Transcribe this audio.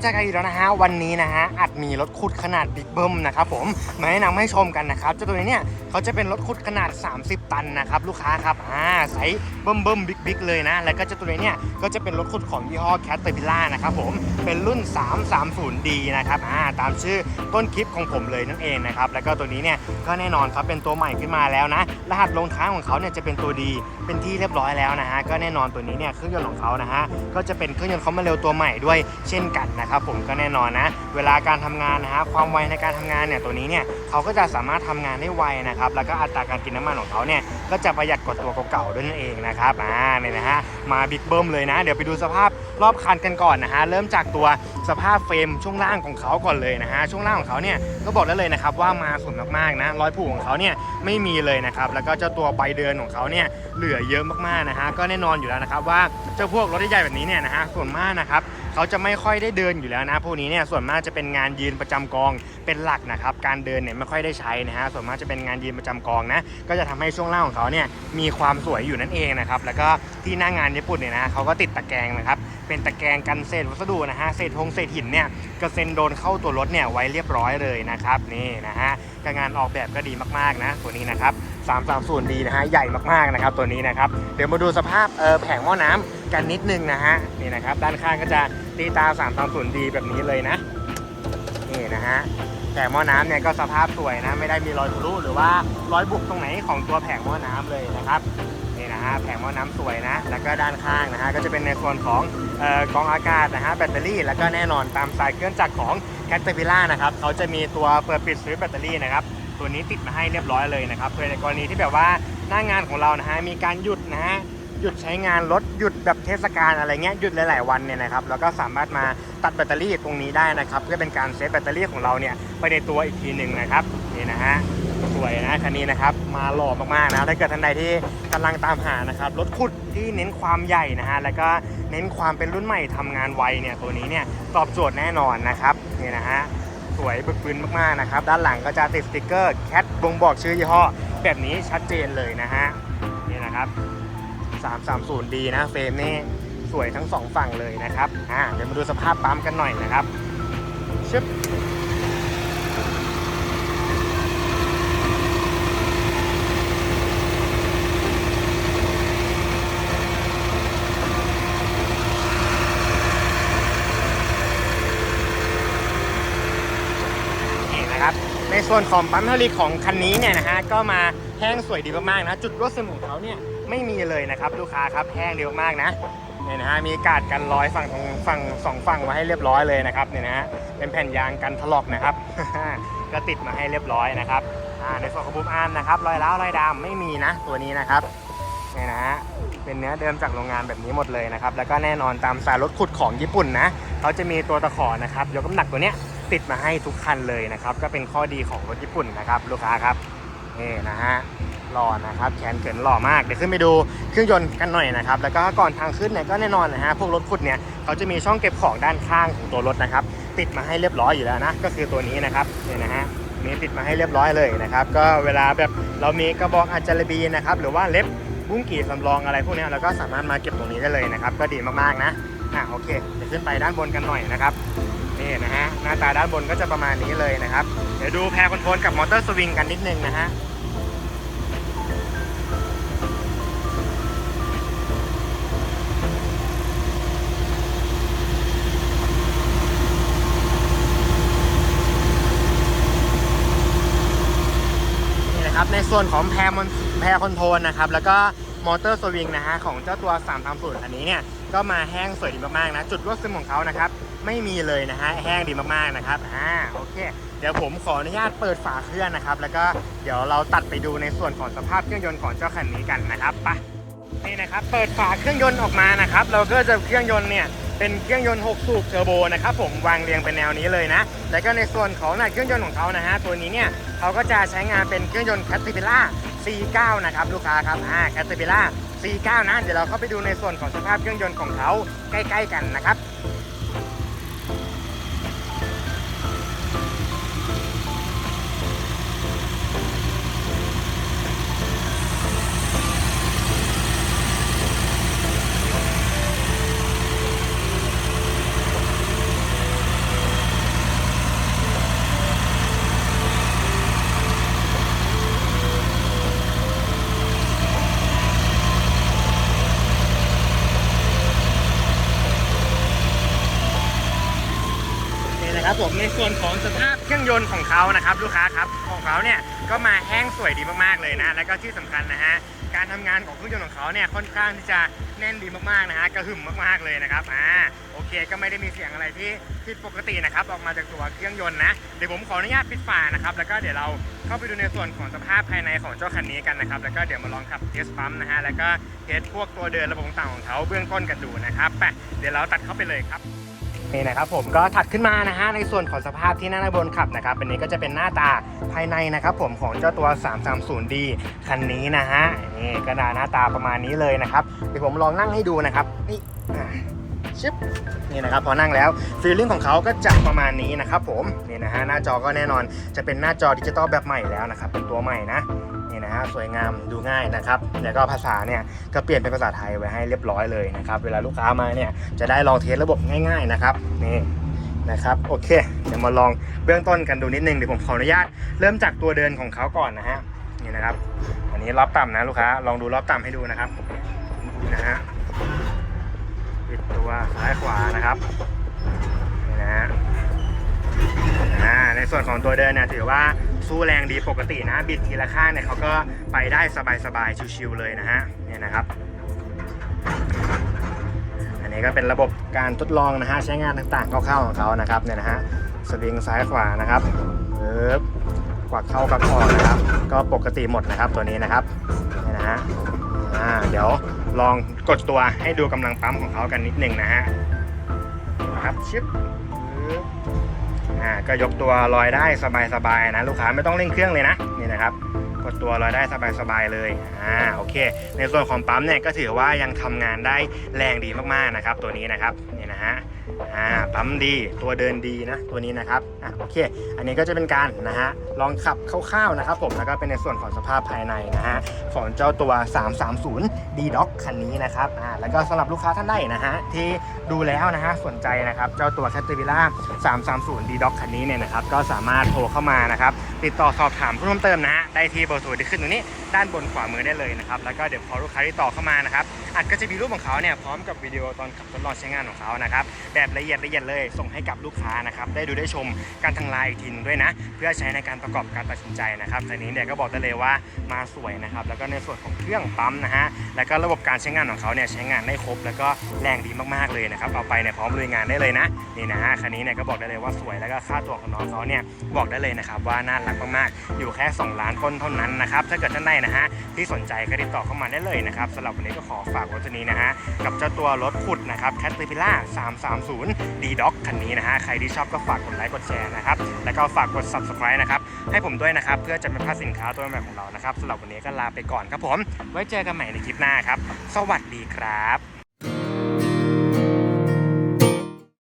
เจอกันอีกแล้วนะฮะวันนี้นะฮะอาจมีรถขุดขนาดบิ๊กเบิ้มนะครับผมมาแนะนำให้ชมกันนะครับเจ้าตัวนี้เนี่ยเขาจะเป็นรถขุดขนาด 30 ตันนะครับลูกค้าครับอ่าไซส์เบิ้มเบิ้มบิ๊กบิ๊กเลยนะ แล้วก็เจ้าตัวนี้เนี่ยก็จะเป็นรถขุดของยี่ห้อแคทเตอร์พิล่านะครับผมเป็นรุ่น 330D นะครับอ่าตามชื่อต้นคลิปของผมเลยนั่นเองนะครับแล้วก็ตัวนี้เนี่ยก็แน่นอนครับเป็นตัวใหม่ขึ้นมาแล้วนะรหัสลงท้ายของเขาเนี่ยจะเป็นตัวดีเป็นที่เรียบร้อยแล้วนะฮะก็แน่นอนตัวนี้เนี่ยเครื่องยนต์ของเขานะฮะก็จะเป็นเครื่องยนต์เขามาเร็วตัวใหม่ด้วยเช่นกันนะครับครับผมก็แน่นอนนะ เวลาการทำงานนะฮะความไวในการทำงานเนี่ยตัวนี้เนี่ยเขาก็จะสามารถทำงานได้ไวนะครับแล้วก็อัตราการกินน้ำมันของเขาเนี่ยก็จะประหยัดกว่าตัวเก่าๆด้วยนั่นเองนะครับอ่าเนี่ยนะฮะมาบิ๊กเบิ้มเลยนะ เดี๋ยวไปดูสภาพรอบคันกันก่อนนะฮะเริ่มจากตัวสภาพเฟรมช่วงล่างของเขาก่อนเลยนะฮะช่วงล่างของเขาเนี่ยก็บอกได้เลยนะครับว่ามาสวยมากๆนะรอยผุของเขาเนี่ยไม่มีเลยนะครับแล้วก็เจ้าตัวใบเดินของเขาเนี่ยเหลือเยอะมากๆนะฮะก็แน่นอนอยู่แล้วนะครับว่าเจ้าพวกรถใหญ่แบบนี้เนี่ยนะฮะส่วนมากนะครับ เขาจะไม่ค่อยได้เดินอยู่แล้วนะพวกนี้เนี่ยส่วนมากจะเป็นงานยืนประจำกองเป็นหลักนะครับการเดินเนี่ยไม่ค่อยได้ใช้นะฮะส่วนมากจะเป็นงานยืนประจำกองนะก็จะทำให้ช่วงล่างของเขาเนี่ยมีความสวยอยู่นั่นเองนะครับแล้วก็ที่หน้างานญี่ปุ่นเนี่ยนะเขาก็ติดตะแกรงนะครับเป็นตะแกรงกันเศษวัสดุนะฮะเศษทงเศษหินเนี่ยกระเซ็นโดนเข้าตัวรถเนี่ยไว้เรียบร้อยเลยนะครับนี่นะฮะการงานออกแบบก็ดีมากๆนะตัวนี้นะครับ 330D นะฮะใหญ่มากๆนะครับตัวนี้นะครับเดี๋ยวมาดูสภาพเออแผงหม้อน้ำกันนิดนึงนะฮะนี่นะครับด้านข้างก็จะตีตา 330D แบบนี้เลยนะนี่นะฮะแผงหม้อน้ำเนี่ยก็สภาพสวยนะไม่ได้มีรอยทะลุหรือว่ารอยบุบตรงไหนของตัวแผงหม้อน้ำเลยนะครับนี่นะฮะแผงหม้อน้ำสวยนะ แล้วก็ด้านข้างนะฮะก็จะเป็นในส่วนของออกรองอากาศนะฮะแบตเตอรี่แล้วก็แน่นอนตามสายเครื่องจักรของ c a t e r p i l l a r นะครับเขาจะมีตัวเปิดปิดสวิตแบตเตอรี่นะครับ ตัวนี้ติดมาให้เรียบร้อยเลยนะครับเพื่อในกรณีที่แบบว่าหน้างานของเรานะฮะมีการหยุดนะฮะหยุดใช้งานรถหยุดแบบเทศกาลอะไรเงี้ยหยุดหลาย ๆ วันเนี่ยนะครับแล้วก็สามารถมาตัดแบตเตอรี่ตรงนี้ได้นะครับเพื่อเป็นการเซฟแบตเตอรี่ของเราเนี่ยไปในตัวอีกทีหนึ่งนะครับนี่นะฮะสวยนะคันนี้นะครับมาหล่อมากๆนะถ้าเกิดท่านใดที่กำลังตามหานะครับรถขุดที่เน้นความใหญ่นะฮะแล้วก็เน้นความเป็นรุ่นใหม่ทำงานไวเนี่ยตัวนี้เนี่ยตอบโจทย์แน่นอนนะครับนี่นะฮะ วยบึกบึนมากๆนะครับ ด้านหลังก็จะติดสติกเกอร์แคทบ่งบอกชื่อยี่ห้อ แบบนี้ชัดเจนเลยนะฮะนี่นะครับ 330D นะเฟรมนี่สวยทั้งสองฝั่งเลยนะครับอ่าเดี๋ยวมาดูสภาพปั๊มกันหน่อยนะครับชึบ นะครับ ในส่วนของปั๊มเทอริกของคันนี้เนี่ยนะฮะก็มาแห้งสวยดีมากๆนะ จุดรั่วซึมของเขาเนี่ยไม่มีเลยนะครับลูกค้าครับแห้งดีมากๆนะเนี่ยนะฮะมีกาดกันร้อยฝั่งตรงฝั่งสองฝั่งมาให้เรียบร้อยเลยนะครับเนี่ยนะฮะเป็นแผ่นยางกันถลอกนะครับ ก็ติดมาให้เรียบร้อยนะครับในส่วนของบูมอาร์มนะครับรอยร้าวรอยดำไม่มีนะตัวนี้นะครับเนี่ยนะฮะเป็นเนื้อเดิมจากโรงงานแบบนี้หมดเลยนะครับแล้วก็แน่นอนตามสายรถขุดของญี่ปุ่นนะเขาจะมีตัวตะขอนะครับยกน้ำหนักตัวเนี้ย ติดมาให้ทุกคันเลยนะครับ ก็เป็นข้อดีของรถญี่ปุ่นนะครับ ลูกค้าครับนี่นะฮะหล่อนะครับแขนเขินหล่อมากเดี๋ยวขึ้นไปดูเครื่องยนต์กันหน่อยนะครับแล้วก็ก่อนทางขึ้นเนี่ยก็แน่นอนนะฮะพวกรถขุดเนี่ยเขาจะมีช่องเก็บของด้านข้างของตัวรถนะครับ ติดมาให้เรียบร้อยอยู่แล้วนะก็คือตัวนี้นะครับนี่นะฮะมีติดมาให้เรียบร้อยเลยนะครับ ก็เวลาแบบเรามีกระบอกอาจารบีนะครับหรือว่าเล็บบุ้งกี่สำรองอะไรพวกนี้เราก็สามารถมาเก็บตรงนี้ได้เลยนะครับ ก็ดีมากๆนะอะโอเคเดี๋ยวขึ้นไปด้านบนกันหน่อยนะครับ นี่นะฮะหน้าตาด้านบนก็จะประมาณนี้เลยนะครับ เดี๋ยวดูแพรคอนโทรลกับมอเตอร์สวิงกันนิดนึงนะฮะนี่นะครับในส่วนของแพรมอนแพรคอนโทรลนะครับแล้วก็มอเตอร์สวิงนะฮะของเจ้าตัว330อันนี้เนี่ยก็มาแห้งสวยดีมากๆนะ จุดรั่วซึมของเขานะครับ ไม่มีเลยนะฮะแห้งดีมากๆนะครับอ่าโอเค เดี๋ยวผมขออนุญาตเปิดฝาเครื่องนะครับ แล้วก็เดี๋ยวเราตัดไปดูในส่วนของสภาพเครื่องยนต์ของเจ้าคันนี้กันนะครับไปะนี่นะครับเปิดฝาเครื่องยนต์ออกมานะครับ เราก็จะเครื่องยนต์เนี่ยเป็นเครื่องยนต์ 6 สูบเทอร์โบนะครับผมวางเรียงเป็นแนวนี้เลยนะ แล้วก็ในส่วนของหน้าเครื่องยนต์ของเขานะฮะตัวนี้เนี่ยเขาก็จะใช้งานเป็นเครื่องยนต์ Caterpillar C9 นะครับลูกค้าครับอ่า Caterpillar C9 นะเดี๋ยวเราเข้าไปดูในส่วนของสภาพเครื่องยนต์ของเขาใกล้ ๆ กันนะครับ ครับผมในส่วนของสภาพเครื่องยนต์ของเขานะครับลูกค้าครับของเขาเนี่ยก็มาแห้งสวยดีมากๆเลยนะแล้วก็ที่สำคัญนะฮะการทำงานของเครื่องยนต์ของเขาเนี่ยค่อนข้างที่จะแน่นดีมากๆนะฮะกระหึ่มมากๆเลยนะครับอ่าโอเคก็ไม่ได้มีเสียงอะไรที่ผิดปกตินะครับออกมาจากตัวเครื่องยนต์นะเดี๋ยวผมขออนุญาตปิดฝานะครับแล้วก็เดี๋ยวเราเข้าไปดูในส่วนของสภาพภายในของเจ้าคันนี้กันนะครับแล้วก็เดี๋ยวมาลองขับเทสปั๊มนะฮะแล้วก็เทสพวกตัวเดินระบบต่างของเขาเบื้องต้นกันดูนะครับไปเดี๋ยวเราตัดเข้าไปเลยครับ นี่นะครับผมก็ถัดขึ้นมานะฮะในส่วนของสภาพที่หน้าบนขับนะครับอันนี้ก็จะเป็นหน้าตาภายในนะครับผมของเจ้าตัว 330D คันนี้นะฮะนี่ก็หน้าตาประมาณนี้เลยนะครับเดี๋ยวผมลองนั่งให้ดูนะครับนี่ ชึบนี่นะครับพอนั่งแล้วฟีลลิ่งของเขาก็จะประมาณนี้นะครับผมนี่นะฮะหน้าจอก็แน่นอนจะเป็นหน้าจอดิจิตอลแบบใหม่แล้วนะครับเป็นตัวใหม่นะนี่นะฮะสวยงามดูง่ายนะครับแล้วก็ภาษาเนี่ยก็เปลี่ยนเป็นภาษาไทยไว้ให้เรียบร้อยเลยนะครับเวลาลูกค้ามาเนี่ยจะได้ลองเทสระบบง่ายๆนะครับนี่นะครับโอเคเดี๋ยวมาลองเบื้องต้นกันดูนิดนึงเดี๋ยวผมขออนุญาตเริ่มจากตัวเดินของเขาก่อนนะฮะนี่นะครับอันนี้รอบต่ำนะลูกค้าลองดูรอบต่ำให้ดูนะครับนะฮะ ปิดตัวซ้ายขวานะครับนี่นะฮะอ่าในส่วนของตัวเดินเนี่ยถือว่าสู้แรงดีปกตินะ บิดทีละข้างเนี่ยเขาก็ไปได้สบายๆชิวๆเลยนะฮะเนี่ยนะครับ อันนี้ก็เป็นระบบการทดลองนะฮะใช้งานต่างๆคร่าวๆของเขานะครับเนี่ยนะฮะสวิงซ้ายขวานะครับปึ๊บกวักเข้ากวักออกนะครับ ก็ปกติหมดนะครับตัวนี้นะครับเนี่ยนะฮะอ่าเดี๋ยว ลองกดตัวให้ดูกำลังปั๊มของเขากันนิดหนึ่งนะฮะครับชิปอ่าก็ยกตัวลอยได้สบายๆนะลูกค้าไม่ต้องเร่งเครื่องเลยนะนี่นะครับกดตัวลอยได้สบายๆเลยอ่าโอเค ในส่วนของปั๊มเนี่ยก็ถือว่ายังทำงานได้แรงดีมากๆนะครับ ตัวนี้นะครับนี่นะฮะ อ่าปั๊มดีตัวเดินดีนะตัวนี้นะครับอะโอเค อันนี้ก็จะเป็นการนะฮะลองขับคร่าวๆนะครับผมแล้วก็เป็นในส่วนของสภาพภายในนะฮะของเจ้าตัว 330 D d o c คันนี้นะครับอ่าแล้วก็สำหรับลูกค้าท่านใดนะฮะที่ดูแล้วนะฮะสนใจนะครับเจ้าตัว c a t e r p i l l a r 330 D d o c คันนี้เนี่ยนะครับก็สามารถโทรเข้ามานะครับติดต่อสอบถามเพิ่มเติมนะฮะได้ที่เบอร์โทรที่ขึ้นตรงนี้ด้านบนขวามือได้เลยนะครับแล้วก็เดี๋ยวพอลูกค้าที่ต่อเข้ามานะครับอาจก็จะมีรูปของเขาเนี่ยพร้อมกับวิดีโอตอนขับทดลองใช้งานของเขานะครับ แบบละเอียดละเอียดเลย ส่งให้กับลูกค้านะครับได้ดูได้ชมการทางไลน์อีกทีนึงด้วยนะ เพื่อใช้ในการประกอบการตัดสินใจนะครับตอนนี้เนี่ยก็บอกได้เลยว่ามาสวยนะครับแล้วก็ในส่วนของเครื่องปั๊มนะฮะแล้วก็ระบบการใช้งานของเขาเนี่ยใช้งานได้ครบ แล้วก็แรงดีมากๆเลยนะครับเอาไปเนี่ยพร้อมลุยงานได้เลยนะนี่นะฮะคันนี้เนี่ยก็บอกได้เลยว่าสวยแล้วก็ค่าตัวของน้องเขาเนี่ยบอกได้เลยนะครับว่าน่ารักมากๆ อยู่แค่ 2 ล้านคนเท่านั้นนะครับถ้าเกิดท่านใดนะฮะที่สนใจก็ติดต่อเข้ามาได้เลยนะครับสำหรับวันนี้ก็ขอฝากวัวนี้นะฮะกับเจ้าตัวรถขุดนะครับแคทเตอร์พิล่า3 3 130 d d o c คันนี้นะฮะ ใครที่ชอบก็ฝากกดไลค์กดแชร์นะครับ แล้วก็ฝากกด subscribe นะครับ ให้ผมด้วยนะครับ เพื่อจะไม่พลาดสินค้าตัวใหม่ของเรานะครับสำหรับวันนี้ก็ลาไปก่อนครับผม ไว้เจอกันใหม่ในคลิปหน้าครับ สวัสดีครับ